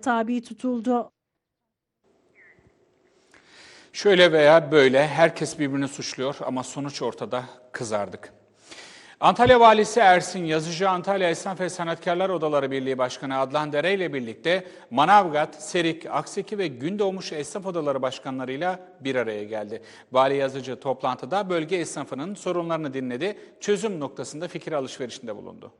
tabi tutuldu. Şöyle veya böyle herkes birbirini suçluyor ama sonuç ortada kızardık. Antalya Valisi Ersin Yazıcı Antalya Esnaf ve Sanatkarlar Odaları Birliği Başkanı Adlan Dere ile birlikte Manavgat, Serik, Akseki ve Gündoğmuş Esnaf Odaları Başkanlarıyla bir araya geldi. Vali Yazıcı toplantıda bölge esnafının sorunlarını dinledi, çözüm noktasında fikir alışverişinde bulundu.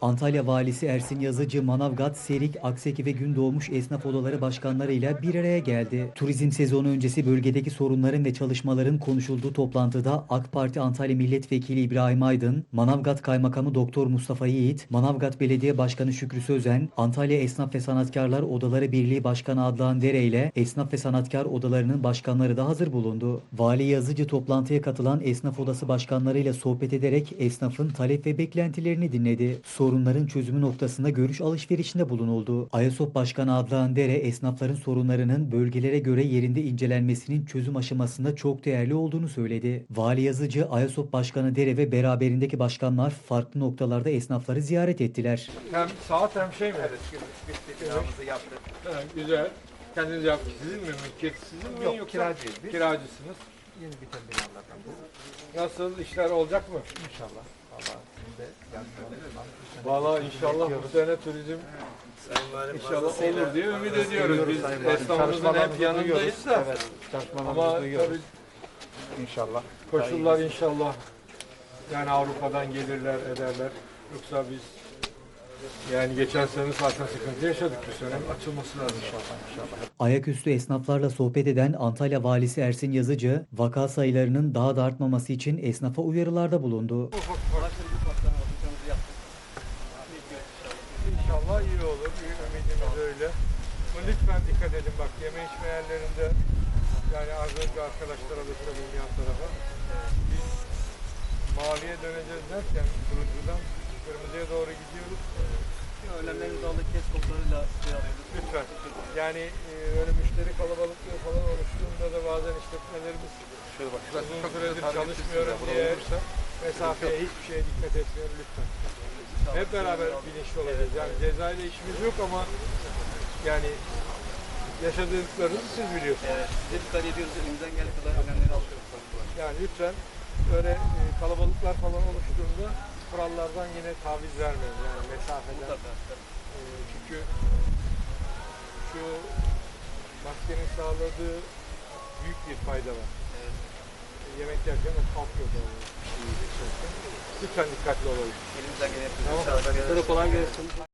Antalya Valisi Ersin Yazıcı, Manavgat, Serik, Akseki ve Gündoğmuş esnaf odaları başkanlarıyla bir araya geldi. Turizm sezonu öncesi bölgedeki sorunların ve çalışmaların konuşulduğu toplantıda AK Parti Antalya Milletvekili İbrahim Aydın, Manavgat Kaymakamı Doktor Mustafa Yiğit, Manavgat Belediye Başkanı Şükrü Sözen, Antalya Esnaf ve Sanatkarlar Odaları Birliği Başkanı Adnan Dere ile Esnaf ve Sanatkar Odalarının başkanları da hazır bulundu. Vali Yazıcı toplantıya katılan esnaf odası başkanlarıyla sohbet ederek esnafın talep ve beklentilerini dinledi. Sorunların çözümü noktasında görüş alışverişinde bulunuldu. Ayasop Başkanı Adnan Dere esnafların sorunlarının bölgelere göre yerinde incelenmesinin çözüm aşamasında çok değerli olduğunu söyledi. Vali Yazıcı, Ayasop Başkanı Dere ve beraberindeki başkanlar farklı noktalarda esnafları ziyaret ettiler. Hem saat hem şey mi? Evet, yaptık. Güzel. Kendiniz yaptınız. Sizin mi? Mülkiyet sizin mi? Yok, yoksa kiracıyız biz. Kiracısınız. Yeni biten binalardan. Nasıl işler olacak mı? İnşallah. Valla inşallah bu sene turizm inşallah olur diye ümit ediyoruz. Biz esnafımızın hep yanındayız da. Evet, Ama tabii İnşallah. koşullar inşallah yani Avrupa'dan gelirler ederler. Yoksa biz yani geçen sene zaten sıkıntı yaşadık bu sene. Açılması lazım inşallah. inşallah. Ayaküstü esnaflarla sohbet eden Antalya Valisi Ersin Yazıcı, vaka sayılarının daha da artmaması için esnafa uyarılarda bulundu. İnşallah iyi olur. Büyük ümidimiz öyle. Ama lütfen dikkat edin bak yeme içme yerlerinde yani az önce arkadaşlara da söyledim yan tarafa. Biz maviye döneceğiz derken turuncudan kırmızıya doğru gidiyoruz. Önlemlerimizi aldık, kes koplarıyla şey yapıyoruz. Lütfen. Yani e, öyle müşteri kalabalıklığı falan oluştuğunda da bazen işletmelerimiz Şöyle bak. uzun süredir çalışmıyorum diye mesafeye hiçbir şeye dikkat etmiyor lütfen. Hep beraber bilinçli olacağız. Yani cezayla işimiz yok ama yani yaşadıklarınızı siz biliyorsunuz. Evet, bize dikkat ediyoruz, elimizden geldiği kadar önlemleri alıyoruz. Yani lütfen böyle e, kalabalıklar falan oluştuğunda kurallardan yine taviz vermeyin yani mesafeden. Mutlaka. E, çünkü şu maskenin sağladığı büyük bir fayda var. Evet. E, Yemek yerken o kalkıyor da. Lütfen dikkatli olalım. Elimizden geleni yapıyoruz. Tamam. Kolay gelsin.